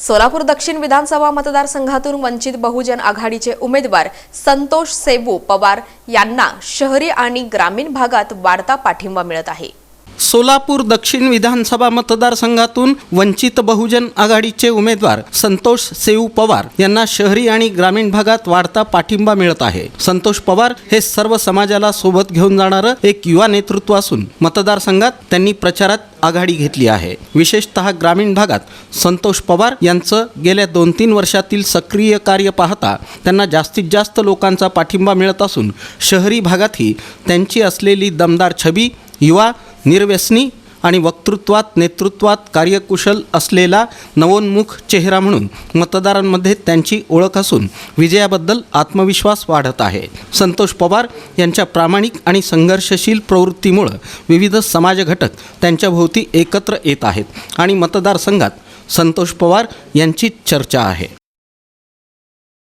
सोलापूर दक्षिण विधानसभा मतदारसंघातून वंचित बहुजन आघाडीचे उमेदवार संतोष सेबू पवार यांना शहरी आणि ग्रामीण भागात वाढता पाठिंबा मिळत आहे. सोलापूर दक्षिण विधानसभा मतदारसंघातून वंचित बहुजन आघाडीचे उमेदवार संतोष सेऊ पवार यांना शहरी आणि ग्रामीण भागात वाढता पाठिंबा मिळत आहे. संतोष पवार हे सर्व समाजाला सोबत घेऊन जाणारं एक युवा नेतृत्व असून मतदारसंघात त्यांनी प्रचारात आघाडी घेतली आहे. विशेषतः ग्रामीण भागात संतोष पवार यांचं गेल्या दोन तीन वर्षातील सक्रिय कार्य पाहता त्यांना जास्तीत जास्त लोकांचा पाठिंबा मिळत असून शहरी भागातही त्यांची असलेली दमदार छबी युवा निर्व्यसनी आणि वक्तृत्वात नेतृत्वात कार्यकुशल असलेला नवोन्मुख चेहरा म्हणून मतदारांमध्ये त्यांची ओळख असून विजयाबद्दल आत्मविश्वास वाढत आहे. संतोष पवार यांच्या प्रामाणिक आणि संघर्षशील प्रवृत्तीमुळं विविध समाजघटक त्यांच्याभोवती एकत्र येत आहेत आणि मतदारसंघात संतोष पवार यांची चर्चा आहे.